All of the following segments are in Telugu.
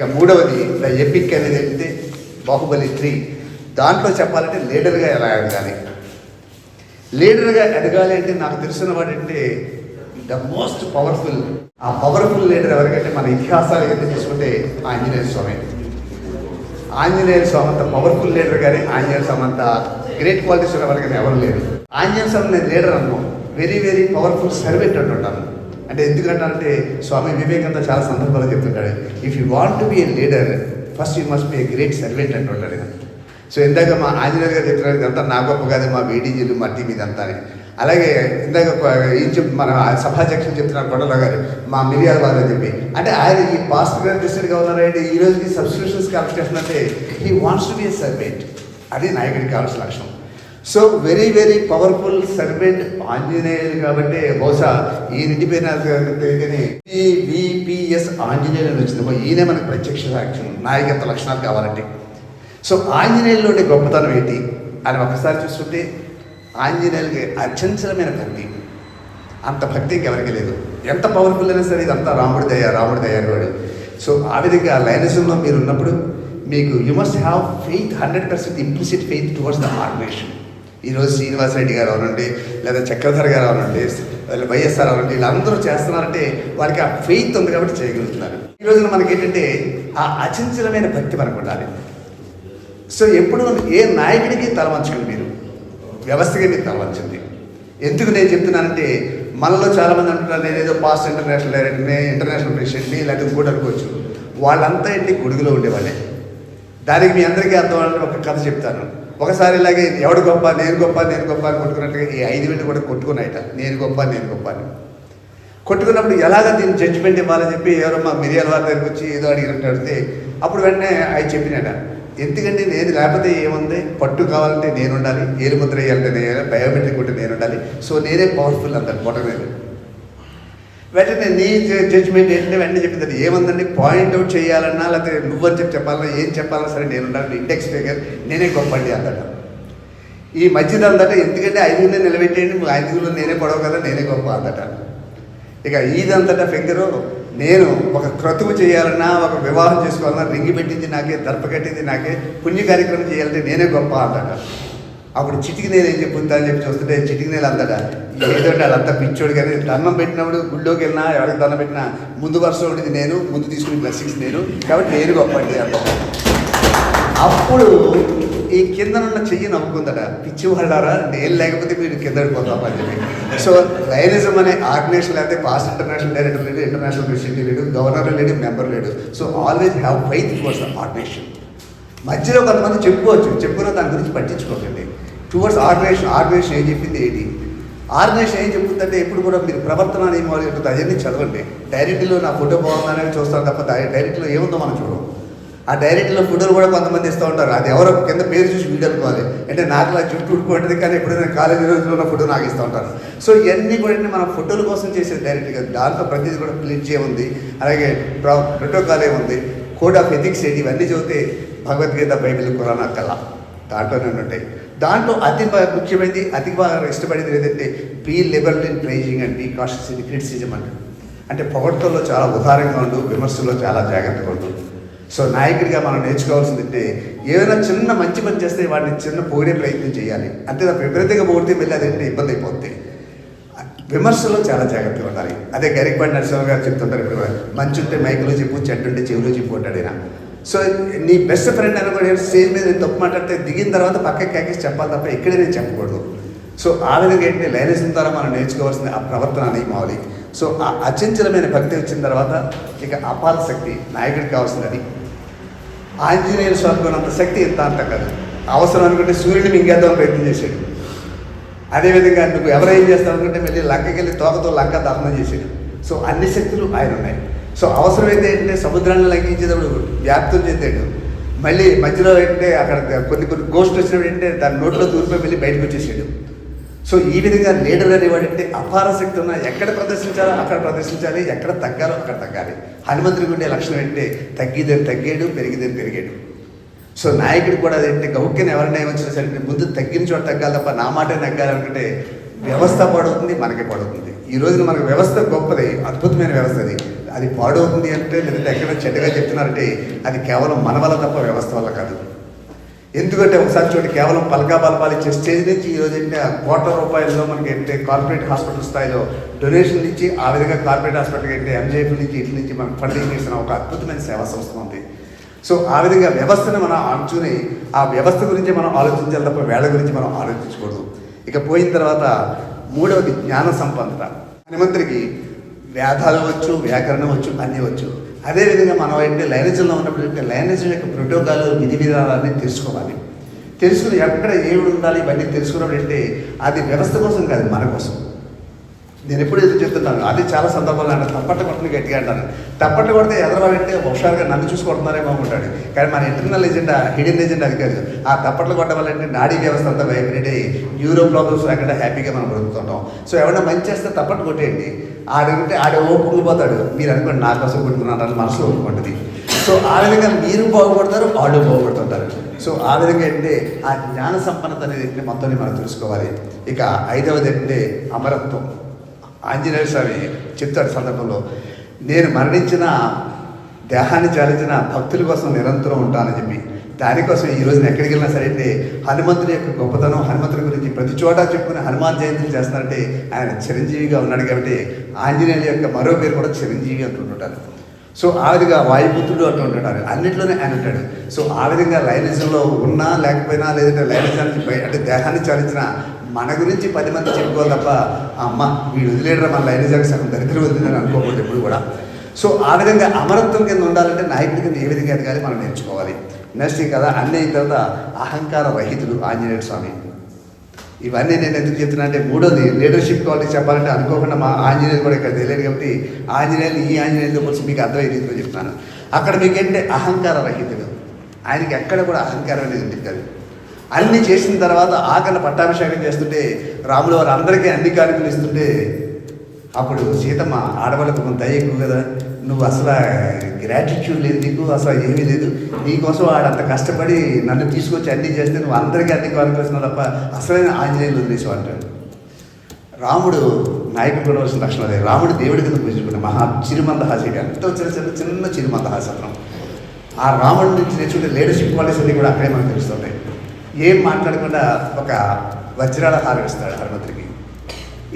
ఇక మూడవది ద ఎపిక్ అనేది అంటే బాహుబలి త్రీ. దాంట్లో చెప్పాలంటే లీడర్గా ఎలా ఎదగాలి? లీడర్గా ఎదగాలి అంటే నాకు తెలిసిన వాడంటే ద మోస్ట్ పవర్ఫుల్. ఆ పవర్ఫుల్ లీడర్ ఎవరికంటే మన ఇతిహాసాలు ఎంత చూసుకుంటే ఆంజనేయ స్వామి. ఆంజనేయ స్వామి అంత పవర్ఫుల్ లీడర్ కానీ ఆంజనేయ స్వామి అంత గ్రేట్ క్వాలిటీస్ ఉన్న ఎవరు లేరు. ఆంజనేయ స్వామి నేను లీడర్ అన్నాను వెరీ వెరీ పవర్ఫుల్ సర్వెంట్ అంటుంటాను. అంటే ఎందుకంటే స్వామి వివేకంతో చాలా సందర్భాలు చెప్తుంటాడు. If you want to be a leader first you must be a great servant అంటుంటాడు ఆయన. సో ఇందాక మా ఆంజనేయ గారు చెప్తున్నారు ఇదంతా నా గొప్ప కాదు మా వేడీజీలు మా టీం ఇదంతా అని. అలాగే ఇందాక ఏం చెప్పి మన సభాధ్యక్షులు చెప్తున్నారు కొండల గారు మా మిరియాల వారు చెప్పి. అంటే ఆయన ఈ పాస్టర్ గారు ఉన్నారంటే ఈ రోజుకి సబ్స్క్రిప్షన్స్ కలెక్ట్ అంటే he wants to be a servant అది నాయకుడికి కావాల్సిన లక్ష్యం. So very very powerful servant Anjaneyulu కాబట్టి బహుశా ఈ ఇంటి పేరు నాకు విపిఎస్ ఆంజనేయులు అని వచ్చింది ఈయనే మనకు ప్రత్యక్ష సాక్ష్యం నాయకత్వ లక్షణాలు కావాలంటే. సో ఆంజనేయుల్లోని గొప్పతనం ఏంటి? అని ఒకసారి చూస్తుంటే ఆంజనేయులకి అత్యంతమైన భక్తి. అంత భక్తి ఇంకెవరికి లేదు. ఎంత పవర్ఫుల్ అయినా సరే ఇదంతా రాముడి దయ రాముడి దయ అనేవాడు. సో ఆ విధంగా లైనసంలో మీరు ఉన్నప్పుడు మీకు you must have faith hundred percent implicit faith towards the organisation ఈరోజు శ్రీనివాస రెడ్డి గారు అవనండి లేదా చక్రధర్ గారు అవనండి వైఎస్ఆర్ అవనండి వీళ్ళందరూ చేస్తున్నారంటే వాళ్ళకి ఆ ఫెయిత్ ఉంది కాబట్టి చేయగలుగుతున్నారు. ఈ రోజున మనకి ఏంటంటే ఆ అచంచలమైన భక్తి మనకు ఉండాలి. సో ఎప్పుడు ఏ నాయకుడికి తలవంచకండి మీరు. వ్యవస్థగా మీరు తలవంచండి. ఎందుకు నేను చెప్తున్నానంటే మనలో చాలామంది అంటున్నారు నేను ఏదో పాస్ట్ ఇంటర్నేషనల్ డైరెక్టర్ని ఇంటర్నేషనల్ ప్రెసిడెంట్ని లేకపోతే ఇంకోటి అనుకోవచ్చు. వాళ్ళంతా ఏంటి గొడుగులో ఉండేవాళ్ళే. దానికి మీ అందరికీ అర్థం ఒక కథ చెప్తాను. ఒకసారి ఇలాగే ఎవడు గొప్ప నేను గొప్ప నేను గొప్ప అని కొట్టుకున్నట్టుగా ఈ ఐదు వేలు కూడా కొట్టుకున్నాయట. నేను గొప్ప నేను గొప్ప అని. కొట్టుకున్నప్పుడు ఎలాగ దీన్ని జడ్జిమెంట్ ఇవ్వాలని చెప్పి ఎవరో మా మిరియాల వారి దగ్గరికి వచ్చి ఏదో అడిగినట్టు అడిగితే అప్పుడు వెంటనే అవి చెప్పినట ఎందుకంటే నేను లేకపోతే ఏముంది? పట్టు కావాలంటే నేను ఉండాలి ఏలు ముద్ర వేయాలంటే నేను బయోమెట్రిక్ ఉంటే నేను ఉండాలి. సో నేనే పవర్ఫుల్ అంటాను మొట్టమొదటి మీద వెంటనే నీ జడ్జ్మెంట్ ఏంటంటే వెంటనే చెప్పింది ఏమందండి? పాయింట్ అవుట్ చేయాలన్నా లేకపోతే నువ్వని చెప్పి చెప్పాలన్నా ఏం చెప్పాలన్నా సరే నేను ఉన్నాను ఇండెక్స్ ఫిగర్ నేనే గొప్పండి అంటాడు. ఈ మధ్యది అందట ఎందుకంటే ఐదుగురిని నిలబెట్టేయండి నువ్వు ఐదుగురు నేనే పొడవ కదా నేనే గొప్ప అందట ఇక ఈదంతటా ఫిగరు నేను ఒక క్రతువు చేయాలన్నా ఒక వివాహం చేసుకోవాలన్నా రింగి పెట్టింది నాకే దర్ప కట్టింది నాకే పుణ్య కార్యక్రమం చేయాలంటే నేనే గొప్ప అంతట అప్పుడు చిటికి నేను ఏం చెప్పుద్దా అని చెప్పి చూస్తుంటే చిటికి నేను అందట. ఏదో అదంతా పిచ్చోడు కానీ దండం పెట్టినప్పుడు గుళ్ళోకి వెళ్ళినా ఎవరికి దండం పెట్టినా ముందు వరుసలో ఉండేది నేను ముందు తీసుకునే బ్లెస్సింగ్స్ నేను కాబట్టి నేను గొప్పండి అండి అప్పుడు ఈ కిందనున్న చెయ్యి నవ్వుకుందట. పిచ్చి వాళ్ళారా నేను లేకపోతే మీరు కింద పడిపోతాం అని చెప్పి. సో లైనిజం అనే ఆర్గనైజేషన్ లేకపోతే పాస్ట్ ఇంటర్నేషనల్ డైరెక్టర్ లేడు ఇంటర్నేషనల్ ప్రెసిడెంట్ లేడు గవర్నర్ లేడు మెంబర్ లేడు. So always have faith towards the organisation. మధ్యలో కొంతమంది చెప్పుకోవచ్చు. చెప్పుకున్న దాని గురించి పట్టించుకోకండి. టువర్డ్స్ ఆర్గనైజేషన్ ఆర్గనైజేషన్ ఏం చెప్పింది ఏంటి? ఆర్గనైజేషన్ ఏం చెప్తుందంటే ఎప్పుడు కూడా మీరు ప్రవర్తన నియమాలు చెప్తుంది అవన్నీ చదవండి. డైరెక్ట్లో నా ఫోటో బాగుందనేది చూస్తాం తప్ప డైరెక్ట్లో ఏముందో మనం చూడం ఆ డైరెక్ట్లో ఫోటోలు కూడా కొంతమంది ఇస్తూ ఉంటారు. అది ఎవరో కింద పేరు చూసి వీడియో అనుకోవాలి. అంటే నాకు నా జుట్టు ఉడుకుంటుంది కానీ ఎప్పుడైనా కాలేజీ రోజుల్లో ఉన్న ఫోటో నాకు ఇస్తూ ఉంటారు. సో ఇవన్నీ కూడా మనం ఫోటోల కోసం చేసేది డైరెక్ట్గా దాంట్లో ప్రతిదీ కూడా ప్లిడ్జే ఉంది. అలాగే ప్రోటోకాలే ఉంది. కోడ్ ఆఫ్ ఎథిక్స్ ఏంటి? ఇవన్నీ చదివితే భగవద్గీత బైబిల్ కురాన్ అక్కల దాంట్లోనే ఉంటాయి. దాంట్లో అతి ముఖ్యమైనది అతి బాగా ఇష్టపడేది ఏదంటే be liberal in praising and be cautious in criticism అంటే. అంటే పొగడ్తల్లో చాలా ఉదారంగా ఉండు విమర్శల్లో చాలా జాగ్రత్తగా ఉండు. సో నాయకుడిగా మనం నేర్చుకోవాల్సింది అంటే ఏదైనా చిన్న మంచి పని చేస్తే వాడిని చిన్న పోడే ప్రయత్నం చేయాలి. అంతే తప్ప విపరీతంగా పోడితే మళ్ళీ అదేంటి ఇబ్బంది అయిపోతుంది విమర్శలో చాలా జాగ్రత్తగా ఉండాలి. అదే గరికపాటి నరసింహ గారు చెప్తుంటారు ఇప్పుడు మంచి ఉంటే మైకులో చెప్పు చెట్టు ఉంటే చెవిలో చెప్పు అంటాడు ఆయన సో నీ బెస్ట్ ఫ్రెండ్ అని కూడా స్టేజ్ మీద నేను తప్పు మాట్లాడితే దిగిన తర్వాత పక్కకి కాకేసి చెప్పాలి తప్ప ఇక్కడే నేను చెప్పకూడదు. సో ఆ విధంగా ఏంటి? లైనసం ద్వారా మనం నేర్చుకోవాల్సింది ఆ ప్రవర్తన నియమావళి సో ఆ అచంచలమైన భక్తి వచ్చిన తర్వాత ఇక అపార శక్తి నాయకుడికి కావాల్సింది అది. ఆంజనేయ స్వామి ఉన్నంత శక్తి ఎంత అంత కాదు. అవసరం అనుకుంటే సూర్యుని మింగేద్దాం ప్రయత్నం చేశాడు. అదేవిధంగా నువ్వు ఎవరు ఏం చేస్తావు అనుకుంటే మళ్ళీ లంకకి వెళ్ళి తోకతో లంక దహనం చేశాడు. సో అన్ని శక్తులు ఆయన ఉన్నాయి. సో అవసరమైతే ఏంటంటే సముద్రాన్ని లంఘించేటప్పుడు వ్యాప్తం చెందాడు మళ్ళీ మధ్యలో ఏంటంటే అక్కడ కొన్ని కొన్ని గోష్ఠి వచ్చినప్పుడు ఏంటంటే దాని నోట్లో దూరిపోయి మళ్ళీ బయటకు వచ్చేసాడు. సో ఈ విధంగా లీడర్ అనేవాడు అంటే అపార శక్తి ఉన్న ఎక్కడ ప్రదర్శించాలో అక్కడ ప్రదర్శించాలి ఎక్కడ తగ్గాలో అక్కడ తగ్గాలి. హనుమంతుడికి ఉండే లక్షణం ఏంటంటే తగ్గిదని తగ్గాడు పెరిగిదని పెరిగాడు. సో నాయకుడు కూడా అదేంటి గౌక్యను ఎవరైనా ఏమొచ్చినా సరే ముందు తగ్గిన చోట తగ్గాలి తప్ప నా మాట తగ్గాలి అనుకుంటే వ్యవస్థ పడుతుంది మనకి పడుతుంది ఈ రోజున మనకు వ్యవస్థ గొప్పది అద్భుతమైన వ్యవస్థ అది. అది పాడవుతుంది అంటే లేదంటే ఎక్కడ చెడ్డగా చెప్తున్నారంటే అది కేవలం మన వల్ల తప్ప వ్యవస్థ వల్ల కాదు. ఎందుకంటే ఒకసారి చూడండి కేవలం పలకా బలపాలు ఇచ్చే స్టేజ్ నుంచి ఈరోజు ఏంటి కోట్ల రూపాయల్లో మనకి ఏంటంటే కార్పొరేట్ హాస్పిటల్ స్థాయిలో డొనేషన్ నుంచి ఆ విధంగా కార్పొరేట్ హాస్పిటల్కి ఏంటి ఎంజేపీ నుంచి ఇట్ల నుంచి మనకు ఫండింగ్ చేసిన ఒక అద్భుతమైన సేవా సంస్థ ఉంది. సో ఆ విధంగా వ్యవస్థను మనం అంచుని ఆ వ్యవస్థ గురించి మనం ఆలోచించాలి తప్ప వేళ గురించి మనం ఆలోచించకూడదు. ఇక పోయిన తర్వాత మూడవది జ్ఞాన సంపన్నత. హనుమంతుడికి వ్యాధాలు వచ్చు వ్యాకరణం వచ్చు అన్నీ వచ్చు. అదేవిధంగా మనం ఏంటి లైనజంలో ఉన్నప్పుడు ఏంటి లైనజం యొక్క ప్రోటోకాల్ విధి విధానాన్ని తెలుసుకోవాలి. తెలుసుకుని ఎక్కడ ఏమి ఉండాలి ఇవన్నీ తెలుసుకున్నప్పుడు అంటే అది వ్యవస్థ కోసం కాదు మన కోసం. నేను ఎప్పుడు ఎదురు చెప్తున్నాను అది చాలా సందర్భాలు అంటే తప్పట్టు కొట్టని గట్టిగా అంటాను. తప్పట్టు కొడితే ఎదరవాడంటే హుషారుగా నన్ను చూసి కొడుతున్నారేమో అనుకుంటాడు కానీ మన ఇంటర్నల్ ఎజెండా హిడెన్ ఎజెండా అది కాదు. ఆ తప్పట్లు కొట్టడం వల్ల నాడీ వ్యవస్థ అంతా వైబ్రేట్ అయ్యి న్యూరో ప్రాబ్లమ్స్ లేకుండా హ్యాపీగా మనం బ్రతుకుతుంటాం. సో ఎవరైనా మంచి చేస్తే తప్పట్టు కొట్టేయండి. ఆడంటే ఆడ ఓ పోతాడు. మీరు అనుకోండి నా కోసం కొట్టుకున్నారని మనసులో ఒప్పుకుంటుంది. సో ఆ విధంగా మీరు బాగుపడతారు వాళ్ళు బాగుపడుతుంటారు. సో ఆ విధంగా ఏంటంటే ఆ జ్ఞాన సంపన్నత అనేది ఏంటంటే మొత్తాన్ని మనం తెలుసుకోవాలి. ఇక ఐదవది ఏంటంటే అమరత్వం. ఆంజనేయ స్వామి చెప్తాడు సందర్భంలో నేను మరణించిన దేహాన్ని చాలించిన భక్తుల కోసం నిరంతరం ఉంటానని చెప్పి. దానికోసం ఈ రోజున ఎక్కడికి వెళ్ళినా సరే అంటే హనుమంతుని యొక్క గొప్పతనం హనుమంతుని గురించి ప్రతి చోట చెప్పుకుని హనుమాన్ జయంతిని చేస్తున్నారంటే ఆయన చిరంజీవిగా ఉన్నాడు కాబట్టి ఆంజనేయుల యొక్క మరో పేరు కూడా చిరంజీవి అంటుంటారు సో ఆ విధంగా వాయుపుత్రుడు అంటూ ఉంటాడు. అన్నింటిలోనే ఆయన ఉంటాడు. సో ఆ విధంగా లైనిజంలో ఉన్నా లేకపోయినా లేదంటే లైనిజానికి అంటే దేహాన్ని చాలించిన మన గురించి పది మంది చెప్పుకోవాలి తప్ప అమ్మ వీడు వదిలేడరా మన లైనిజానికి సగం దరిద్రం వదిలేదని అనుకోకూడదు ఎప్పుడు కూడా. సో ఆ విధంగా అమరత్వం కింద ఉండాలంటే నాయకుడి కింద ఏ విధంగా ఎదగాలి మనం నేర్చుకోవాలి. నెక్స్ట్ కదా అన్నీ అయిన తర్వాత అహంకార రహితుడు ఆంజనేయ స్వామి. ఇవన్నీ నేను ఎందుకు చెప్తున్నా అంటే మూడోది లీడర్షిప్ క్వాలిటీ చెప్పాలంటే అనుకోకుండా మా ఆంజనేయులు కూడా ఇక్కడ తెలియదు కాబట్టి ఆంజనేయులు ఈ ఆంజనేయులతో పోల్చి మీకు అర్థమయ్యే రీతిలో చెప్తున్నాను. అక్కడ మీకు ఏంటంటే అహంకార రహితుడు. ఆయనకి ఎక్కడ కూడా అహంకారం అనేది ఉంటుంది అన్ని చేసిన తర్వాత ఆకలి పట్టాభిషేకం చేస్తుంటే రాములు వారు అందరికీ అన్ని కానుకలు ఇస్తుంటే అప్పుడు సీతమ్మ ఆడవాళ్ళకు కొంత దయ ఎక్కువ కదా. నువ్వు అసలు గ్రాటిట్యూడ్ లేదు నీకు అసలు ఏమీ లేదు. నీకోసం వాడు అంత కష్టపడి నన్ను తీసుకొచ్చి అన్నీ చేస్తే నువ్వు అందరికీ అన్ని కానుకొస్తున్నావు తప్ప అసలైన ఆంజనేయులు వదిలేసావు అంటాడు. రాముడు నాయకుడు కూడా లక్షణాలు లక్షణం రాముడు దేవుడి కింద పూజించుకుంటే మహా చిరుమందహాసి ఎంతో చిన్న చిన్న చిన్న చిరుమందహాసి అతను ఆ రాముడి నుంచి నేర్చుకుంటే లేడర్షిప్ క్వాలిటీస్ అన్ని కూడా అక్కడే మనకు తెలుస్తుంటాయి. ఏం మాట్లాడకుండా ఒక వజ్రాల హారం ఇస్తాడు హనుమంతుడికి.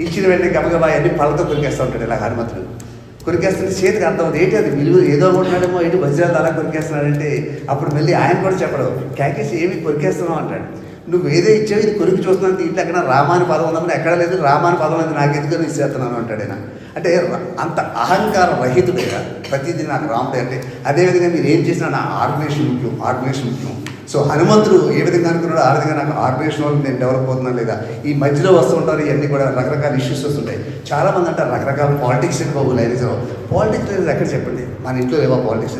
ఇచ్చిన వెంటనే గబగబా అన్ని పళ్ళతో కొరికేస్తూ ఉంటాడు ఇలా హనుమంతుడు. కొరికేస్తుంటే చేతికి అర్థం అవుతుంది ఏంటి అది విలువ ఏదో అనుకుంటున్నాడేమో ఏంటి వజ్రాలు అలా కొరికేస్తున్నాడంటే అప్పుడు మళ్ళీ ఆయన కూడా చెప్పడు క్యాకేసి ఏమి కొరికేస్తున్నావు? అంటాడు. నువ్వు ఏదో ఇచ్చావు ఇది కొరికి చూస్తున్నాను ఇంట్లో ఎక్కడ రామాని పదం ఉందని ఎక్కడ లేదు రామాని పదం అనేది నాకు ఎందుకని ఇచ్చేస్తున్నాను అంటాడు ఆయన. అంటే అంత అహంకార రహితుడేగా ప్రతిదీ నాకు రాముడే అంటే. అదేవిధంగా మీరు ఏం చేసినా నా ఆర్గనైజేషన్ ముఖ్యం ఆర్గనైజేషన్ ముఖ్యం. సో హనుమంతుడు ఏ విధంగా అనుకున్నాడో ఆ విధంగా నాకు ఆర్గనైజేషన్ వల్ల నేను డెవలప్ అవుతున్నాను లేదా? ఈ మధ్యలో వస్తూ ఉంటారు ఇవన్నీ కూడా రకరకాల ఇష్యూస్ వస్తుంటాయి. చాలామంది అంటే అంటారు రకరకాల పాలిటిక్స్ బాబు లైనిజం పాలిటిక్స్ అనేది ఎక్కడ చెప్పండి? మన ఇంట్లో లేవా పాలిటిక్స్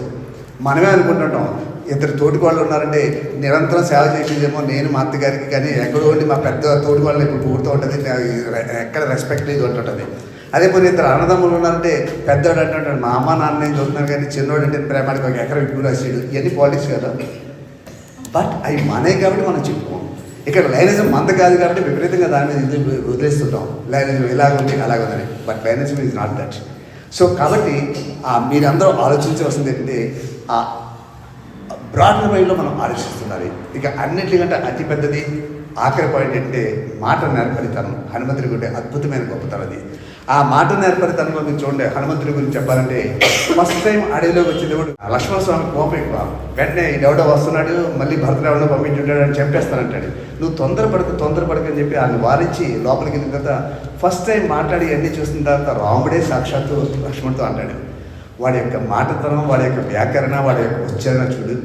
మనమే అనుకుంటుంటాం. ఇద్దరు తోటికోళ్ళు ఉన్నారంటే నిరంతరం సేవ చేసేదేమో నేను మా అత్తగారికి కానీ ఎక్కడో ఉండి మా పెద్ద తోటికోళ్ళని ఇప్పుడు పూర్తూ ఉంటుంది ఎక్కడ రెస్పెక్ట్ లేదు అంటుంటుంది. అదే పోనీ ఇద్దరు అన్నదమ్ములు ఉన్నారంటే పెద్దవాడు అంటుంటాడు మా అమ్మ నాన్న నేను చూస్తున్నాను కానీ చిన్నవాడు అంటే ప్రేమానికి ఒక ఎకరం ఇప్పుడు రాసేడు. ఇవన్నీ పాలిటిక్స్ కదా? బట్ అవి మనే కాబట్టి మనం చెప్పుకోం. ఇక్కడ లైనజం మంద కాదు కాబట్టి విపరీతంగా దాని మీద వదిలేస్తుంటాం. లైనజం ఇలాగ ఉంది అలాగ ఉందని but Lionism is not that so కాబట్టి మీరందరూ ఆలోచించవలసింది ఏంటంటే ఆ బ్రాడ్ మైండ్లో మనం ఆలోచిస్తున్నారు ఇక అన్నిటికంటే అతిపెద్దది ఆఖరి పాయింట్ ఏంటంటే మాట నేర్పరితనం. హనుమంతుడి గుంటే అద్భుతమైన గొప్పతనం అది. ఆ మాట నేర్పరితనంలో మీరు చూడండి హనుమంతుడి గురించి చెప్పాలంటే ఫస్ట్ టైం అడవిలోకి వచ్చినప్పుడు లక్ష్మణ స్వామి కోపం ఎక్కువ. వెంటనే ఎవడో వస్తున్నాడు మళ్ళీ భర్తలు పంపించుంటాడు అని చెప్పేస్తానంటాడు. నువ్వు తొందరపడక తొందరపడక అని చెప్పి ఆయన వారించి లోపలికి వెళ్ళిన తర్వాత ఫస్ట్ టైం మాట్లాడి అన్నీ చూసిన తర్వాత రాముడే సాక్షాత్తు లక్ష్మణ్తో అంటాడు. వాడి యొక్క మాటతనం వాడి యొక్క వ్యాకరణ వాడి యొక్క ఉచ్చారణ చూడు.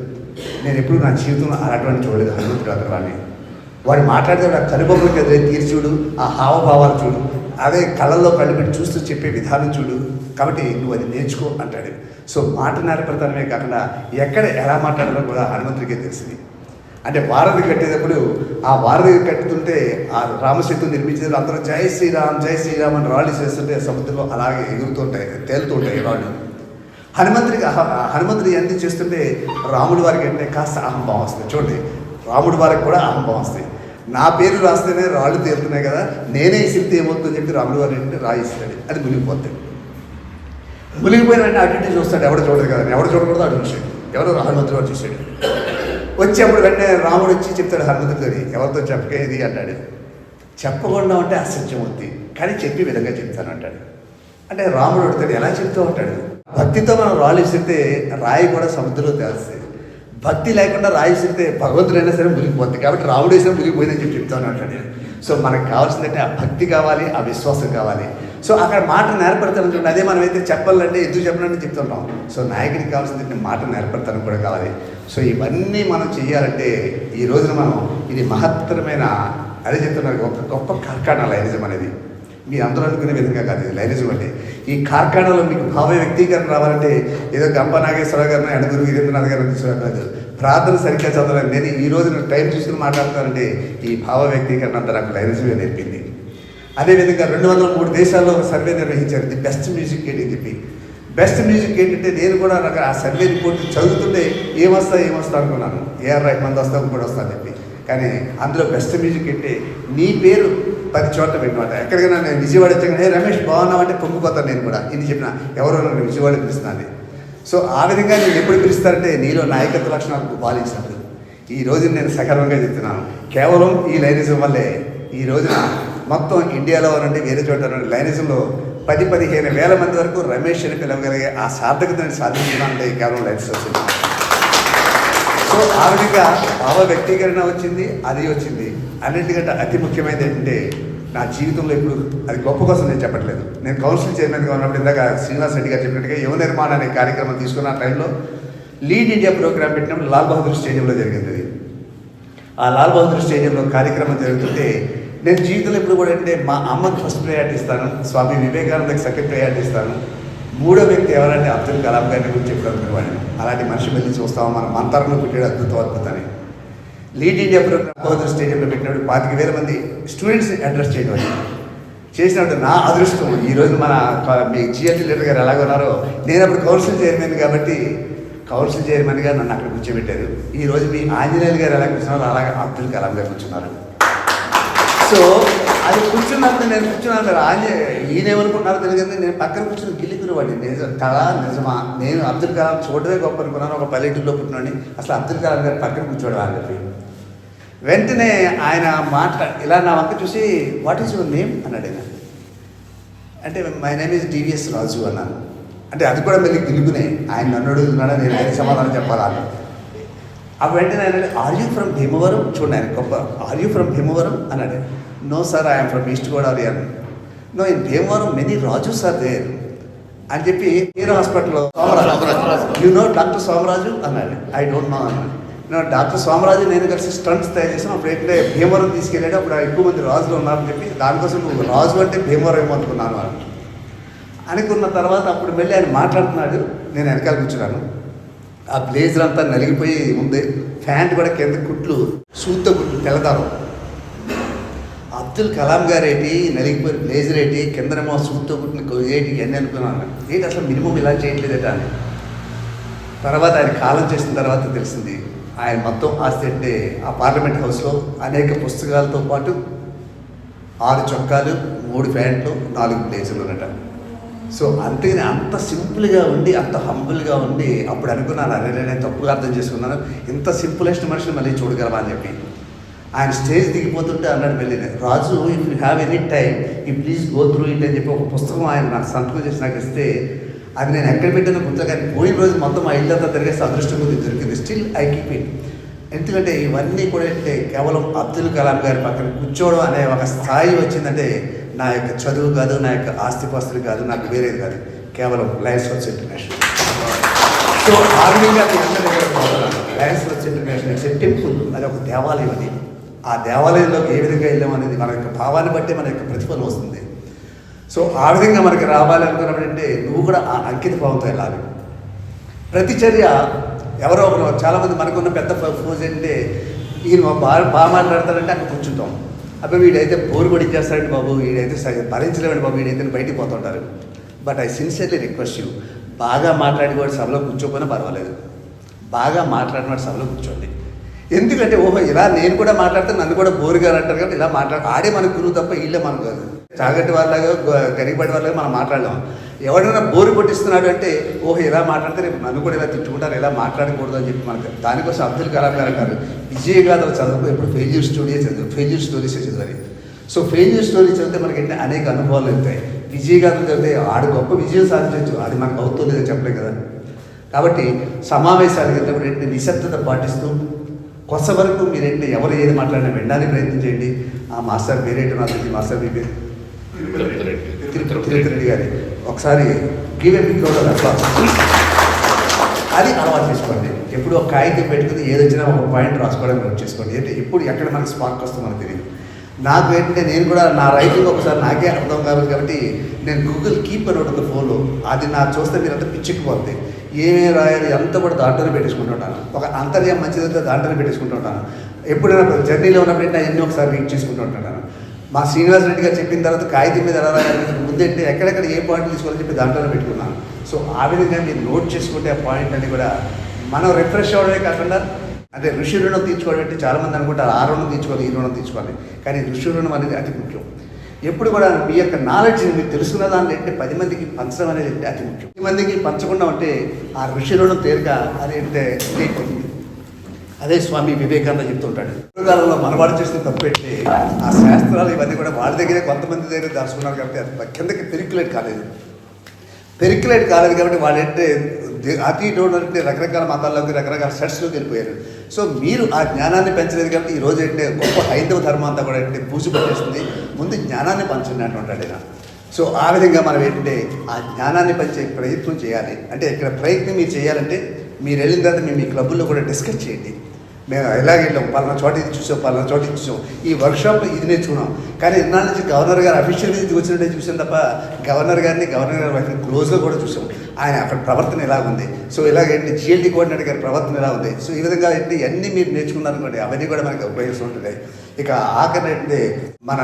నేను ఎప్పుడు నా జీవితంలో అలాంటివన్నీ చూడలేదు హనుమంతుడు అతను వాడిని. వాడు మాట్లాడితే వాడు కనుబొమ్మలకి ఎదురే తీర్చి చూడు ఆ హావభావాలు చూడు. అదే కళ్ళల్లో కళ్ళు పెట్టి చూస్తూ చెప్పే విధానం చూడు. కాబట్టి నువ్వు అది నేర్చుకో అంటాడు. సో మాట నేర్పడతానమే కాకుండా ఎక్కడ ఎలా మాట్లాడాలో కూడా హనుమంతుడికే తెలిసింది అంటే వారధి కట్టేటప్పుడు ఆ వారధి కట్టుతుంటే ఆ రామసేతు నిర్మించేది అందరూ జై శ్రీరామ్ జై శ్రీరామ్ అని రాళ్ళు చేస్తుంటే సముద్రంలో అలాగే ఎగురుతుంటాయి తేలుతుంటాయి రాళ్ళు. హనుమంతుడికి అహ- హనుమంతుడి అన్ని చేస్తుంటే రాముడి వారికి అంటే కాస్త అహంభావం వస్తుంది. చూడండి రాముడి వారికి కూడా అహంభావం వస్తుంది. నా పేరు రాస్తేనే రాళ్ళు తేలుతున్నాయి కదా నేనే ఇసిరితే ఏమవుతుందని చెప్పి రాముడు వారి అంటే రాయిస్తాడు. అది మునిగిపోతాడు. మునిగిపోయిన వెంటనే అటు చూస్తాడు ఎవడు చూడదు కదా ఎవడు చూడకూడదు అటు చూశాడు ఎవరో హనుమంతుడు వాడు చూశాడు వచ్చి అప్పుడు వెంటనే రాముడు వచ్చి చెప్తాడు హనుమంతుడితో ఎవరితో చెప్పకే ఇది? అంటాడు. చెప్పకుండా ఉంటే అసత్యం అవుద్ది కానీ చెప్పి విధంగా చెప్తాను అంటాడు. అంటే రాముడు అడుగుతాడు ఎలా చెప్తూ ఉంటాడు భక్తితో మనం రాళ్ళు ఇస్తే రాయి కూడా సముద్రంలో తేలుస్తుంది భక్తి లేకుండా రాయి భగవంతుడైనా సరే మునిగిపోద్ది కాబట్టి రాముడు వేసిన మునిగిపోయిందని చెప్పి చెప్తాను అంటాడు. సో మనకు కావాల్సిందంటే ఆ భక్తి కావాలి ఆ విశ్వాసం కావాలి. సో అక్కడ మాట నేర్పడతాను చూడండి. అదే మనం అయితే చెప్పాలంటే ఎందుకు చెప్పాలంటే చెప్తుంటాం. సో నాయకుడికి కావాల్సిందంటే మాట నేర్పడతాను కూడా కావాలి. సో ఇవన్నీ మనం చేయాలంటే ఈ రోజున మనం ఇది మహత్తరమైన అదే చెప్తున్నారు ఒక గొప్ప కార్ఖానా లైనిజం అనేది మీ అందరూ అనుకునే విధంగా కాదు ఇది లైనిజం అంటే ఈ కార్ఖానాలో మీకు భావ వ్యక్తీకరణ రావాలంటే ఏదో గంప నాగేశ్వర గారిని అడుగురు వీరేంద్రనాథ్ గారిని తీసుకోవడం కాదు ప్రార్థన సరిగ్గా చదవాలి నేను ఈ రోజు టైం చూసుకుని మాట్లాడుతానంటే ఈ భావ వ్యక్తీకరణ అంతా నాకు లైనిజమే నేర్పింది. అదేవిధంగా రెండు వందల మూడు దేశాల్లో ఒక సర్వే నిర్వహించారు. ది బెస్ట్ మ్యూజిక్ ఏంటి అని చెప్పి. బెస్ట్ మ్యూజిక్ ఏంటంటే నేను కూడా నాకు ఆ సర్వే రిపోర్ట్ చదువుతుంటే ఏమొస్తా ఏమొస్తా అనుకున్నాను. ఏఆర్ రెహమాన్ వస్తా కూడా వస్తా అని చెప్పి. కానీ అందులో బెస్ట్ మ్యూజిక్ అంటే నీ పేరు పది చోట్ల పెట్టమాట ఎక్కడికైనా నేను విజయవాడ వచ్చాను రమేష్ బాగున్నావు? అంటే పొంగిపోతాను నేను కూడా. ఇది చెప్పిన ఎవరో నన్ను విజయవాడ పిలుస్తున్నది సో ఆ విధంగా నేను ఎప్పుడు పిలుస్తారంటే నీలో నాయకత్వ లక్షణాలు పాలించినప్పుడు ఈ రోజు నేను సకరంగా చెప్తున్నాను. కేవలం ఈ లైనిజం వల్లే ఈ రోజున మొత్తం ఇండియాలో నుండి వేరే చోట నుండి లైనిజంలో పది పదిహేను వేల మంది వరకు రమేష్ అని పిలవగలిగే ఆ సార్థకతని సాధించాలంటే కేవలం లైన్స్ వచ్చింది. సో ఆ విధంగా భావ వ్యక్తీకరణ వచ్చింది అది వచ్చింది. అన్నిటికంటే అతి ముఖ్యమైనది ఏంటంటే నా జీవితంలో ఇప్పుడు అది గొప్ప కోసం నేను చెప్పట్లేదు. నేను కౌన్సిల్ చైర్మన్గా ఉన్నప్పుడు ఇందాక శ్రీనివాస్ రెడ్డి గారు చెప్పినట్టుగా యువ నిర్మాణ అనే కార్యక్రమం తీసుకున్న టైంలో లీడ్ ఇండియా ప్రోగ్రామ్ పెట్టినప్పుడు లాల్ బహదూర్ స్టేడియంలో జరిగింది. అది ఆ లాల్ బహదూర్ స్టేడియంలో కార్యక్రమం జరుగుతుంటే నేను జీవితంలో ఎప్పుడు కూడా అంటే మా అమ్మకి ఫస్ట్ ప్రయారిటీ ఇస్తాను స్వామి వివేకానందకి సెకండ్ ప్రయారిటీ ఇస్తాను. మూడో వ్యక్తి ఎవరంటే అబ్దుల్ కలాం గారిని గురించి చెప్పడం వాడిని అలాంటి మనిషి మళ్ళీ చూస్తాం మన మంతరంలో పుట్టాడు అద్భుతం అద్భుతాన్ని. లీడ్ ఇండియా ప్రోగ్రామ్ బహదూర్ స్టేడియంలో పెట్టినప్పుడు పాతిక వేల మంది స్టూడెంట్స్ని అడ్రస్ చేయడం చేసినప్పుడు నా అదృష్టం ఈ రోజు మన మీ జిఎల్టీ లీడర్ గారు ఎలాగ ఉన్నారో నేను అప్పుడు కౌన్సిల్ చైర్మన్ కాబట్టి కౌన్సిల్ చైర్మన్గా నన్ను అక్కడ కూర్చోబెట్టారు. ఈరోజు మీ ఆంజనేయులు గారు ఎలా కూర్చున్నారో అలాగే అబ్దుల్ కలాం గారు కూర్చున్నారు. సో అది కూర్చున్నప్పుడు నేను కూర్చున్నాను. మీరు ఆంజనేయ ఈయనేమనుకున్నారో తెలియదు నేను పక్కన కూర్చుని గిల్లికునేవాడిని నిజం కళ నిజమా? నేను అబ్దుల్ కలాం చూడడమే గొప్ప అనుకున్నాను. ఒక పల్లెటూరులో పుట్టినోడిని. అసలు అబ్దుల్ కలాం గారు పక్కన కూర్చోవడం అని చెప్పి వెంటనే ఆయన మాట్లా ఇలా నా వంక చూసి వాట్ ఈస్ యువర్ నేమ్ అన్నాడు ఆయన అంటే my name is DVS Raju అన్నాను అంటే అది కూడా మళ్ళీ గిలుగునే ఆయన నన్ను అడుగుతున్నాడా నేను ఆయన సమాధానం చెప్పాలా అని. అప్పుడు వెంటనే ఆయన ఆర్ యూ ఫ్రమ్ భీమవరం చూడండి ఆయన గొప్ప ఆర్ యూ ఫ్రమ్ భీమవరం అన్నాడు no sir I'm from East Godavari అని no in Bhimavaram many Raju sir there అని చెప్పి హీరో హాస్పిటల్లో Somaraju. You know doctor Somaraju అన్నాడు. ఐ డోంట్ నో అన్నాడు. నేను డాక్టర్ స్వామరాజు నేను కలిసి స్టంట్స్ తయారు చేసాను అప్పుడు ఏంటంటే భీమవరం తీసుకెళ్ళాడు. అప్పుడు ఎక్కువ మంది రాజులు ఉన్నారని చెప్పి దానికోసం నువ్వు రాజు అంటే భీమవరం ఏమనుకున్నాను అని. అనుకున్న తర్వాత అప్పుడు వెళ్ళి ఆయన మాట్లాడుతున్నాడు. నేను వెనకాల కూర్చున్నాను. ఆ బ్లేజర్ అంతా నలిగిపోయి ఉంది. ప్యాంట్ కూడా కింద కుట్లు సూత్తో కుట్లు తెల్లదారం. అబ్దుల్ కలాం గారు ఏంటి? నలిగిపోయిన బ్లేజర్ ఏంటి? కిందనేమో సూత్తో కుట్టిన ఏంటి? ఇవన్నీ అనుకున్నాను ఏంటి అసలు మినిమం ఇలా చేయట్లేదట అని. తర్వాత ఆయన కాలం చేసిన తర్వాత తెలిసింది. ఆయన మొత్తం ఆస్తి అంటే ఆ పార్లమెంట్ హౌస్లో అనేక పుస్తకాలతో పాటు ఆరు చొక్కాలు మూడు ప్యాంట్లు నాలుగు బ్లేజర్లు ఉన్నట సో అంతేగాని అంత సింపుల్గా ఉండి అంత హంబుల్గా ఉండి అప్పుడు అనుకున్నాను అరే నేను తప్పుగా అర్థం చేసుకున్నాను. ఇంత సింపులెస్ట్ మనిషిని మళ్ళీ చూడగలమా అని చెప్పి. ఆయన స్టేజ్ దిగిపోతుంటే అన్నాడు వెళ్ళి Raju if you have any time ఈ ప్లీజ్ గో త్రూ ఇట్ అని చెప్పి ఒక పుస్తకం ఆయన నాకు సంతకం చేసి నాకు ఇస్తే అది నేను ఎక్కడ పెట్టిన గుర్తు కానీ పోయిన రోజు మొత్తం ఆ అంతా జరిగే అదృష్టం కొద్ది దొరికింది. స్టిల్ ఐ కీప్ ఇట్ ఎందుకంటే ఇవన్నీ కూడా అంటే కేవలం అబ్దుల్ కలాం గారి పక్కన కూర్చోవడం అనే ఒక స్థాయి వచ్చిందంటే నా యొక్క చదువు కాదు నా యొక్క ఆస్తిపాస్తులు కాదు నాకు వేరేది కాదు. కేవలం లయన్స్ వర్క్స్ ఇంటర్నేషనల్ సో ఆ విధంగా Lions works international it's temple అది ఒక దేవాలయం అది. ఆ దేవాలయంలోకి ఏ విధంగా వెళ్ళాం అనేది మన యొక్క భావాన్ని బట్టి మన యొక్క ప్రతిఫలం వస్తుంది. సో ఆ విధంగా మనకి రావాలి అనుకున్నప్పుడంటే నువ్వు కూడా ఆ అంకిత భావంతో వెళ్ళాలి. ప్రతి చర్య ఎవరో ఒకరు చాలామంది మనకున్న పెద్ద ఫోజ్ ఏంటంటే ఈయన బాగా బాగా మాట్లాడతారంటే అక్కడ కూర్చుంటాం. అప్పుడు వీడైతే బోరు కొడిచ్చేస్తాడండి బాబు వీడైతే భరించలేమండి బాబు వీడైతే బయటికి పోతుంటారు but I sincerely request you బాగా మాట్లాడేవాడు సభలో కూర్చోకపోయినా పర్వాలేదు. బాగా మాట్లాడినవాడు సభలో కూర్చోండి. ఎందుకంటే ఓహో ఇలా నేను కూడా మాట్లాడితే నన్ను కూడా బోరుగా అంటారు కాబట్టి ఇలా మాట్లాడ ఆడే మన గురువు తప్ప వీళ్ళే మనకు కాదు. చాగట్టి వాళ్ళగా గరిగిపడి వాళ్ళగా మనం మాట్లాడలేం. ఎవడైనా బోరు కొట్టిస్తున్నాడు అంటే ఓహో ఇలా మాట్లాడితే రేపు నన్ను కూడా ఇలా తిట్టుకుంటారు ఇలా మాట్లాడకూడదు అని చెప్పి మనకు దానికోసం అబ్దుల్ కలాం గారు అంటారు. విజయ్ గాథలు చదువుకు ఎప్పుడు ఫెయిల్యూర్ స్టోరీస్ చదువు ఫెయిల్యూర్ స్టోరీస్ చదివాలి సో ఫెయిల్యూర్ స్టోరీస్ చదివితే మనకి ఏంటంటే అనేక అనుభవాలు అవుతాయి విజయ్ గాథలు చదివితే ఆడు గొప్ప విజయం సాధించవచ్చు అది మనకు అవుతుంది చెప్పలేదు చెప్పలేం కదా. కాబట్టి సమావేశాలకు వెళ్ళినప్పుడు ఏంటంటే నిశ్శబ్దత పాటిస్తూ కొత్త వరకు మీరు ఏంటి? ఎవరు ఏది మాట్లాడినా వినడానికి ప్రయత్నం చేయండి ఆ మాస్టర్ పేరేంటి? నాకు మాస్టర్ మీ తిరుపతి రెడ్డి. గారి. ఒకసారి గివ్ అది అలవాటు చేసుకోండి. ఎప్పుడు ఒక కాగితం పెట్టుకుని ఏది వచ్చినా ఒక పాయింట్ రాసుకోవడానికి నోట్ చేసుకోండి. అంటే ఇప్పుడు ఎక్కడ మనకి స్పార్క్ వస్తుందో మనకు తెలియదు. నాకు ఏంటంటే నేను కూడా నా రైటింగ్ ఒకసారి నాకే అర్థం కాదు కాబట్టి నేను గూగుల్ కీప్ అని ఉంటుంది ఫోన్లో అది నాకు చూస్తే మీరు అంతా పిచ్చెక్కిపోతుంది ఏమేమి రాయాలి అంతా కూడా దాంట్లోనే పెట్టేసుకుంటుంటాను ఒక అంతర్యం మంచిదైతే దాంట్లోనే పెట్టేసుకుంటుంటాను ఎప్పుడైనా జర్నీలో ఉన్నప్పుడు ఏంటంటే ఎన్నో ఒకసారి రీడ్ చేసుకుంటూ ఉంటాను. మా శ్రీనివాస్ రెడ్డి గారు చెప్పిన తర్వాత కాగితం మీద ఎలా రాయాలి ముందంటే ఎక్కడెక్కడ ఏ పాయింట్ తీసుకోవాలని చెప్పి దాంట్లో పెట్టుకున్నాను సో ఆ విధంగా మీరు నోట్ చేసుకుంటే ఆ పాయింట్ అన్ని కూడా మనం రిఫ్రెష్ అవ్వడమే కాకుండా అంటే ఋషి రుణం తీర్చుకోవడం అంటే చాలామంది అనుకుంటారు ఆ రుణం తీర్చుకోవాలి ఈ రుణం తీర్చుకోవాలి. కానీ ఋషి రుణం అనేది అతి ముఖ్యం. ఎప్పుడు కూడా మీ యొక్క నాలెడ్జ్ మీరు తెలుసుకున్న దాన్ని అంటే పది మందికి పంచడం అనేది అతి ముఖ్యం. పది మందికి పంచకుండా ఉంటే ఆ ఋషి రుణం తేలిక అది అంటే అయిపోతుంది అదే స్వామి వివేకానంద చెప్తుంటాడు. పూర్వకాలంలో మనవాడు చేసిన తప్పెట్టి ఆ శాస్త్రాలు ఇవన్నీ కూడా వాళ్ళ దగ్గరే కొంతమంది దగ్గర దాచుకున్నారు కాబట్టి అది కిందకి పెరిక్యులేట్ కాలేదు. పెరిక్యులేట్ కాలేదు కాబట్టి వాళ్ళంటే ది- అతి ఇటు అంటే రకరకాల మతాల్లోకి రకరకాల సెట్స్లోకి వెళ్ళిపోయారు. సో మీరు ఆ జ్ఞానాన్ని పెంచలేదు కాబట్టి ఈ రోజు ఏంటంటే గొప్ప హైందవ ధర్మం అంతా కూడా ఏంటంటే పూజ పట్టేస్తుంది ముందు జ్ఞానాన్ని పంచండి అంటుంటాడు ఆయన సో ఆ విధంగా మనం ఏంటంటే ఆ జ్ఞానాన్ని పంచే ప్రయత్నం చేయాలి. అంటే ఇక్కడ ప్రయత్నం మీరు చేయాలంటే మీరు వెళ్ళిన తర్వాత మేము మీ క్లబ్బుల్లో కూడా డిస్కస్ చేయండి. మేము ఎలాగ వెళ్ళాం పలానా చోట ఇది చూసాం పలానా చోట ఇది చూసాం. ఈ వర్క్షాప్లో ఇది నేర్చుకున్నాం కానీ ఇన్నాళ్ళ నుంచి గవర్నర్ గారు అఫీషియల్ ఇది వచ్చినట్టే చూసాం తప్ప గవర్నర్ గారిని గవర్నర్ గారి వైఫ్ని క్లోజ్గా కూడా చూసాం. ఆయన అక్కడ ప్రవర్తన ఎలా ఉంది? సో ఇలాగేంటి జిఎల్డీ కోఆర్డినేటర్ గారి ప్రవర్తన ఎలా ఉంది? సో ఈ విధంగా ఏంటి? అన్నీ మీరు నేర్చుకున్నారనుకోండి అవన్నీ కూడా మనకి ఉపయోగిస్తూ ఉంటుంది ఇక ఆఖరి ఏంటి? మన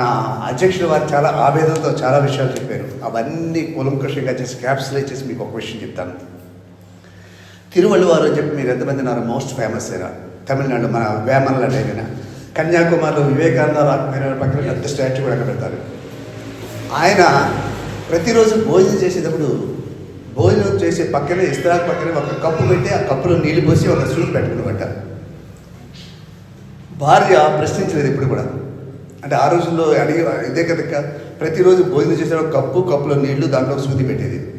అధ్యక్షుడు వారు చాలా ఆవేదనతో చాలా విషయాలు చెప్పారు. అవన్నీ కులంకషంగా చేసి క్యాప్సులు చేసి మీకు ఒక క్వశ్చన్ చెప్తాను. తిరువళ్ళువారు అని చెప్పి మీరు ఎంతమంది ఉన్నారు? మోస్ట్ ఫేమస్ అయినా. తమిళనాడు మన వేమన్ల అయినా కన్యాకుమారిలో వివేకానంద రాకపోయిన పక్కన పెద్ద స్టాచ్యూ కూడా అక్కడ పెడతారు ఆయన ప్రతిరోజు భోజనం చేసేటప్పుడు భోజనం చేసే పక్కనే ఇస్త్రాక్ పక్కనే ఒక కప్పు పెట్టి ఆ కప్పులో నీళ్ళు పోసి ఒక సూట్ పెట్టుకున్నమాట. భార్య ప్రశ్నించలేదు ఇప్పుడు కూడా. అంటే ఆ రోజుల్లో అడిగి ఇదే కదా ప్రతిరోజు భోజనం చేసిన కప్పు కప్పులో నీళ్ళు దాంట్లో ఒక సూది పెట్టేది.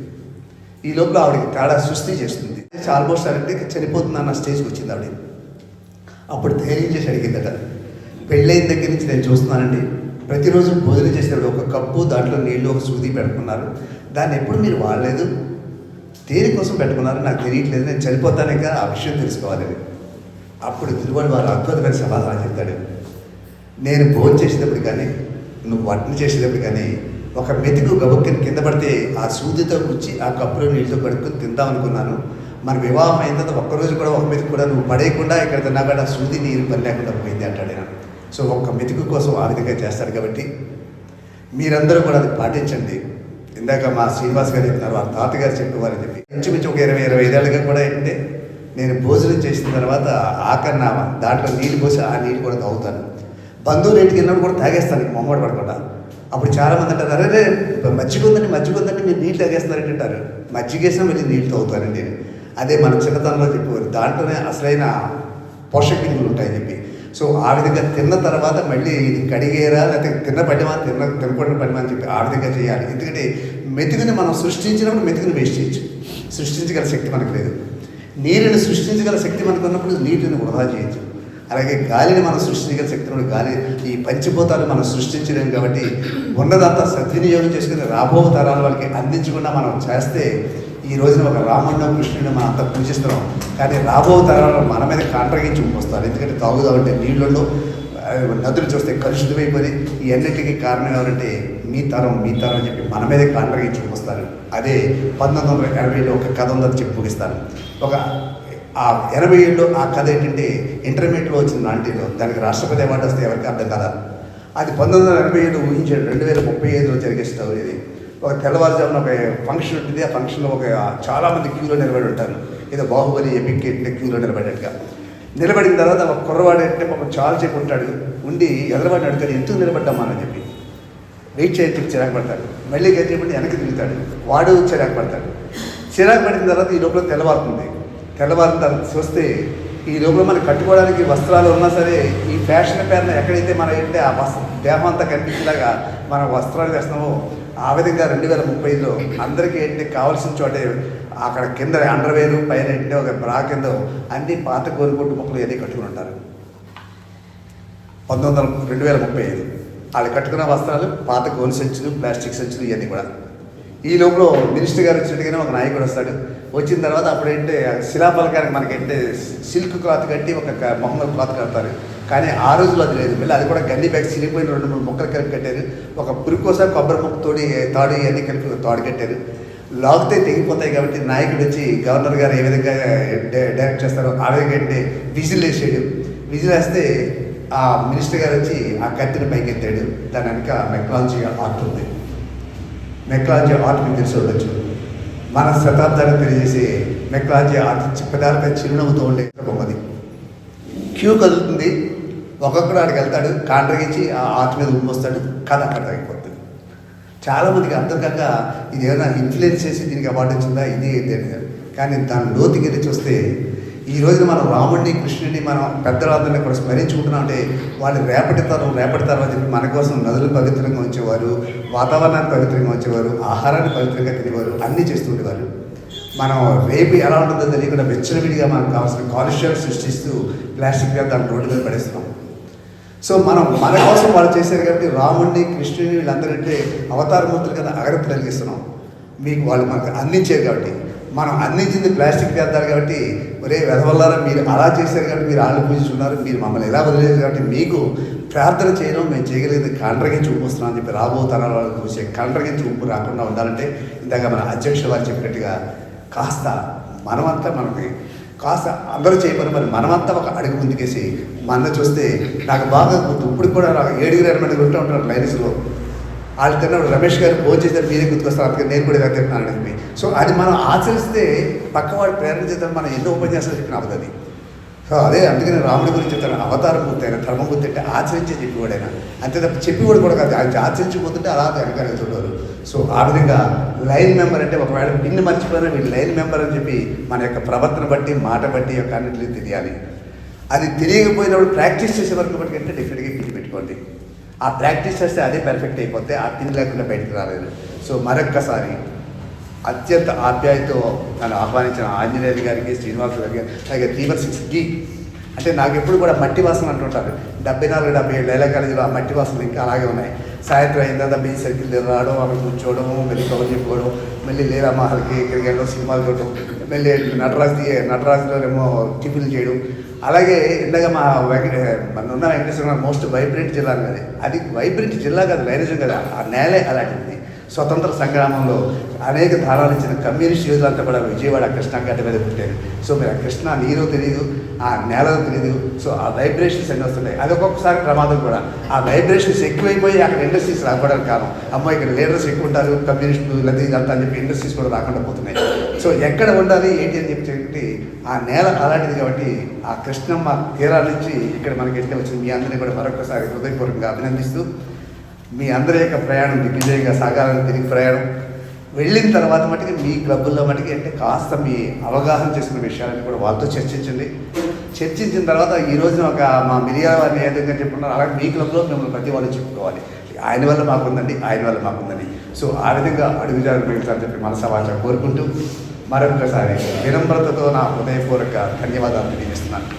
ఈ లోపల ఆవిడకి తేడా సృష్టి చేస్తుంది. ఆల్మోస్ట్ అంటే చనిపోతుంది అన్న స్టేజ్కి వచ్చింది ఆవిడ. అప్పుడు ధైర్యం చేసి అడిగిందట. పెళ్ళైన దగ్గర నుంచి నేను చూస్తున్నానండి. ప్రతిరోజు భోజనం చేసేటప్పుడు ఒక కప్పు దాంట్లో నీళ్ళు ఒక సూది పెట్టుకున్నారు. దాన్ని ఎప్పుడు మీరు వాడలేదు? దేనికోసం పెట్టుకున్నారు? నాకు తెలియట్లేదు. నేను చనిపోతానే కదా ఆ విషయం తెలుసుకోవాలి. అప్పుడు తిరువాడు వారు అద్భుతమైన సమాధానం చెప్తాడు నేను భోజనం చేసేటప్పుడు కానీ నువ్వు వంటలు చేసేటప్పుడు కానీ ఒక మెతుకు గబుక్కని కింద పడితే ఆ సూదితో గుచ్చి ఆ కప్పులో నీళ్ళతో కడుక్కొని తిందాం అనుకున్నాను. మన వివాహం అయిన తర్వాత ఒక్కరోజు కూడా ఒక మెతుకు కూడా నువ్వు పడేయకుండా ఇక్కడ తిన్నాక సూది నీరు పని లేకుండా పోయింది అంటాడు ఆయన సో ఒక్క మెతుకు కోసం ఆ విధంగా చేస్తాడు కాబట్టి మీరందరూ కూడా అది పాటించండి. ఇందాక మా శ్రీనివాస్ గారు చెప్తున్నారు వాళ్ళ తాతగారు చెప్పేవారని చెప్పి ఇంచుమించు ఒక ఇరవై ఇరవై ఐదేళ్ళుగా కూడా ఏంటంటే నేను భోజనం చేసిన తర్వాత ఆఖరి దాంట్లో నీళ్ళు పోసి ఆ నీళ్ళు కూడా తాగుతాను. బంధువులు ఇంటికి వెళ్ళినప్పుడు కూడా తాగేస్తాను మొమ్మడి పడకుండా. అప్పుడు చాలామంది అంటారు అరే మజ్జిగ ఉందండి మజ్జిగ ఉందండి మీరు నీళ్ళు తాగేస్తున్నారంటే అంటారు. మజ్జిగ వెళ్ళి మళ్ళీ నీళ్ళు తాగుతానండి నేను. అదే మన చిన్నతనంలో చెప్పేవారు. దాంట్లోనే అసలైన పోషక విలువలు ఉంటాయని చెప్పి. సో ఆ విధంగా తిన్న తర్వాత మళ్ళీ ఇది కడిగేరా లేకపోతే తిన్న పడ్డమా తిన్న తినకుండా పడిమా అని చెప్పి ఆ విధంగా చేయాలి. ఎందుకంటే మెతుకుని మనం సృష్టించినప్పుడు మెతుకుని వేస్ట్ చేయొచ్చు. సృష్టించగల శక్తి మనకు లేదు. నీరుని సృష్టించగల శక్తి మనకు ఉన్నప్పుడు నీటిని వృధా చేయొచ్చు. అలాగే గాలిని మనం సృష్టించగల శక్తి గాలి ఈ పంచిపోతాలు మనం సృష్టించలేము కాబట్టి ఉన్నదంతా సద్వినియోగం చేసుకుని రాబో తరాల వాళ్ళకి అందించకుండా మనం చేస్తే ఈ రోజున ఒక రాముడిని కృష్ణుడిని మనం అంతా పూజిస్తున్నాం. కానీ రాబో తరాలు మన మీద కాంట్రగించి వస్తారు ఎందుకంటే తాగుదామంటే నీళ్ళలో నదులు చూస్తే కలుషితమైపోయి ఈ అన్నిటికీ కారణం ఎవరంటే మీ తరం మీ తరం అని చెప్పి మన మీదే కాంట్రగించి వస్తారు అదే పంతొమ్మిది వందల ఎనభైలో ఒక కథ ఉందని చెప్పి ముగిస్తాను. ఒక ఆ ఎనభై ఏళ్ళు ఆ కథ ఏంటంటే ఇంటర్మీడియట్లో వచ్చిన నాంటీలో దానికి రాష్ట్రపతి అవార్డు వస్తే ఎవరికి అర్థం కదా? అది పంతొమ్మిది వందల ఎనభై ఏడు ఊహించాడు. రెండు వేల ముప్పై ఐదులో జరిగే స్టోరీ ఇది. ఒక తెల్లవారుజామున ఒక ఫంక్షన్ ఉంటుంది. ఆ ఫంక్షన్లో ఒక చాలామంది క్యూలో నిలబడి ఉంటారు. ఏదో బాహుబలి ఎపిక్ ఏంటంటే క్యూలో నిలబడ్డట్టుగా నిలబడిన తర్వాత ఒక కుర్రవాడు అంటే పాపం చాలా సేపు ఉంటాడు. ఉండి ఎదరవాడిని అడుగుతాడు ఎందుకు నిలబడ్డామా? అని చెప్పి. వెయిట్ చేయడానికి చిరాకు పడతాడు. మళ్ళీ గట్టి వెనక్కి తిరుగుతాడు. వాడు చిరాకు పడతాడు. చిరాకు పడిన తర్వాత ఈ లోపల తెల్లవారుతుంది. తెల్లవారిన తర్వాత చూస్తే ఈ లోపల మనం కట్టుకోవడానికి వస్త్రాలు ఉన్నా సరే ఈ ఫ్యాషన్ పేరున ఎక్కడైతే మనం ఏంటంటే ఆ వస్త్ర దేహం అంతా కనిపించేలాగా మనం వస్త్రాలు వేస్తున్నామో ఆ విధంగా రెండు వేల ముప్పైలో అందరికీ ఏంటంటే కావాల్సిన చోటే అక్కడ కింద అండర్వేరు పైన ఏంటంటే ఒక బ్రా కింద అన్ని పాత కోరుకుంటూ మొక్కలు ఏది కట్టుకుని ఉంటారు. పంతొమ్మిది వందల రెండు వేల ముప్పై ఐదు. వాళ్ళు కట్టుకున్న వస్త్రాలు పాత గోల్ సంచులు ప్లాస్టిక్ సంచులు ఇవన్నీ కూడా. ఈ లోపల మినిస్టర్ గారు వచ్చినట్టుగానే ఒక నాయకుడు వస్తాడు. వచ్చిన తర్వాత అప్పుడేంటే శిలాఫలకానికి మనకేంటే సిల్క్ క్లాత్ కట్టి ఒక మొహమ్మద్ క్లాత్ కడతారు. కానీ ఆ రోజుల్లో అది లేదు. మళ్ళీ అది కూడా గన్ని బ్యాగ్ చిరిగిపోయిన రెండు మూడు మొక్కలు కలిపి కట్టారు. ఒక పురుకోస కొబ్బరి మొక్క తోడి తాడు ఇవన్నీ కలిపి తాడు కట్టారు. లాగితే తెగిపోతాయి కాబట్టి నాయకుడు వచ్చి గవర్నర్ గారు ఏ విధంగా డైరెక్ట్ చేస్తారో ఆ విధంగా అంటే విజిల్ వేసాడు విజిల్ వేస్తే ఆ మినిస్టర్ గారు వచ్చి ఆ కత్తిని పైకి ఎత్తాడు దాని వెనక మెక్నాలజీ ఆర్ట్ ఉంది మెక్లాజీ ఆర్ట్ తెలిసి ఉండొచ్చు. మన శతాబ్దాన్ని తెలియజేసే మెక్లాజీ ఆర్ట్ చెప్పదారుగా చిరునవ్వుతో ఉండే బొమ్మది. క్యూ కదులుతుంది. ఒక్కొక్కడు ఆడికి వెళ్తాడు కాండ్రగించి ఆ ఆర్ట్ మీద ఉమ్మొస్తాడు కథ అక్కడ తగ్గిపోతుంది చాలామందికి అర్థం కాక ఇది ఏమైనా ఇన్ఫ్లుయెన్స్ చేసి దీనికి అవార్డు వచ్చిందా? ఇది ఏంటి అని కానీ దాని లోతుకెళ్ళి చూస్తే ఈ రోజున మనం రాముడిని కృష్ణుడిని మనం పెద్దలందరినీ కూడా స్మరించుకుంటున్నాం అంటే వాళ్ళు రేపటి తరం రేపటి తరం అని చెప్పి మన కోసం నదులు పవిత్రంగా ఉంచేవారు వాతావరణాన్ని పవిత్రంగా ఉంచేవారు ఆహారాన్ని పవిత్రంగా తినేవారు అన్నీ చేస్తుండేవారు మనం రేపు ఎలా ఉంటుందో తెలియకుండా విచ్చలవిడిగా మనకు కావాల్సిన కాలుష్యాలు సృష్టిస్తూ ప్లాస్టిక్ వ్యాప్ దాని రోడ్డు మీద పడేస్తున్నాం. సో మనం మన కోసం వాళ్ళు చేశారు కాబట్టి రాముడిని కృష్ణుడిని వీళ్ళందరంటే అవతారమూర్తులు కదా అగరత్తి కలిగిస్తున్నాం మీకు వాళ్ళు మనకు అందించారు కాబట్టి. మనం అందించింది ప్లాస్టిక్ వ్యర్థాలు కాబట్టి ఒరే వెధవల్లారా మీరు అలా చేశారు కాబట్టి మీరు వాళ్ళు పూజించుకున్నారు మీరు మమ్మల్ని ఎలా వదిలేదు కాబట్టి మీకు ప్రార్థన చేయడం మేము చేయగలిగింది కండ్రగించి చూపిస్తున్నాం అని చెప్పి రాబో తరాల వాళ్ళు చూసే కండ్రగించి ఉప్పు రాకుండా ఉండాలంటే ఇందాక మన అధ్యక్ష వారు చెప్పినట్టుగా కాస్త మనమంతా మనకి కాస్త అందరూ చేయమని మరి మనమంతా ఒక అడుగు ముందుకేసి మన చూస్తే నాకు బాగా గుర్తు. ఇప్పుడు కూడా నాకు ఏడుగురు ఎనిమిది మంది ఉంటారు లైన్స్లో. వాళ్ళు తిన్నప్పుడు రమేష్ గారు భోజనం చేశారు మీరే గుర్తుకొస్తారు అందుకని నేను కూడా ఇలా తింటున్నాను అని సో అది మనం ఆచరిస్తే పక్కవాడు ప్రేరణ చేద్దాం మనం ఎన్నో ఉపన్యాసాలు చెప్పిన అవుతుంది సో అదే అందుకని రాముడి గురించి చెప్తాను అవతారం పూర్తి అయినా ధర్మబుద్ధి అంటే ఆచరించే చెప్పివాడైనా అంతే తప్ప చెప్పివాడు కూడా కాదు ఆయన ఆచరించిపోతుంటే అలా వెనకాడుతుంటారు సో ఆ విధంగా లైన్ మెంబర్ అంటే ఒకవేళ పిన్ని మర్చిపోయినా వీళ్ళు లైన్ మెంబర్ అని చెప్పి మన యొక్క ప్రవర్తన బట్టి మాట బట్టి యొక్క అన్నింటినీ తెలియాలి. అది తెలియకపోయినప్పుడు ప్రాక్టీస్ చేసే వరకు బట్టి అంటే డెఫినెట్గా పిన్ని పెట్టుకోండి. ఆ ప్రాక్టీస్ చేస్తే అదే పర్ఫెక్ట్ అయిపోతే ఆ పిన్ లేకుండా బయటకు రాలేదు. సో మరొక్కసారి అత్యంత ఆప్యాయతో నన్ను ఆహ్వానించిన ఆంజనేయులు గారికి శ్రీనివాస గారికి అలాగే తీవ్ర సిక్స్ అంటే నాకు ఎప్పుడు కూడా మట్టి వాసన అంటుంటారు డెబ్బై నాలుగు డెబ్బై ఏడు ఏళ్ళ కాలేజీలో ఆ మట్టి వాసనలు ఇంకా అలాగే ఉన్నాయి. సాయంత్రం అయిన తర్వాత బీచ్ సర్కిల్ దగ్గర రావడం అక్కడ కూర్చోవడం మళ్ళీ కవర్ చెప్పుకోవడం మళ్ళీ లేరా మహల్కి ఇక్కడికి వెళ్ళడం సినిమాలు చూడడం మళ్ళీ నటరాజ్ నటరాజులోనేమో టిఫిన్లు చేయడం అలాగే ఇందాక మా మన ఉన్న వెంకటేశ్వర మోస్ట్ వైబ్రెంట్ జిల్లా అది. అది వైబ్రెంట్ జిల్లా కాదు లైనజం కదా. ఆ నేలే అలాంటిది. స్వతంత్ర సంగ్రామంలో అనేక దారాలు ఇచ్చిన కమ్యూనిస్ట్ యోధులంతా కూడా విజయవాడ కృష్ణా గడ్డ మీద పుట్టారు. సో మీరు ఆ కృష్ణా నీరు తెలియదు ఆ నేల తెలియదు సో ఆ వైబ్రేషన్స్ అన్నీ వస్తున్నాయి అది ఒక్కొక్కసారి ప్రమాదం కూడా. ఆ వైబ్రేషన్స్ ఎక్కువైపోయి అక్కడ ఇండస్ట్రీస్ రాకపోవడానికి కారణం. అమ్మాయి ఇక్కడ లీడర్స్ ఎక్కువ ఉంటారు కమ్యూనిస్టులు లేదా ఇదంతా అని చెప్పి ఇండస్ట్రీస్ కూడా రాకుండా పోతున్నాయి. సో ఎక్కడ ఉండాలి ఏంటి అని చెప్పి ఆ నేల అలాంటిది కాబట్టి ఆ కృష్ణమ్మ తీరాల నుంచి ఇక్కడ మనకి ఎట్లా వచ్చింది. మీ అందరినీ కూడా మరొకసారి హృదయపూర్వకంగా అభినందిస్తూ మీ అందరి యొక్క ప్రయాణం దిగ్విజయంగా సాగాలని తిరిగి ప్రయాణం. వెళ్ళిన తర్వాత మటుకు మీ క్లబ్బుల్లో మటుకు అంటే కాస్త మీ అవగాహన చేసిన విషయాలను కూడా వాళ్ళతో చర్చించండి. చర్చించిన తర్వాత ఈ రోజున ఒక మా మిరియాల వారిని ఏ విధంగా చెప్పుకున్నారు అలాగే మీ క్లబ్లో మిమ్మల్ని ప్రతి వాళ్ళు చెప్పుకోవాలి. ఆయన వల్ల మాకుందండి ఆయన వల్ల మాకుందండి. సో ఆ విధంగా అడుగుజారు పెరుగుతారని చెప్పి మనసవాచ కోరుకుంటూ మరొకసారి వినమ్రతతో నా హృదయపూర్వక ధన్యవాదాలు తెలియజేస్తున్నాను.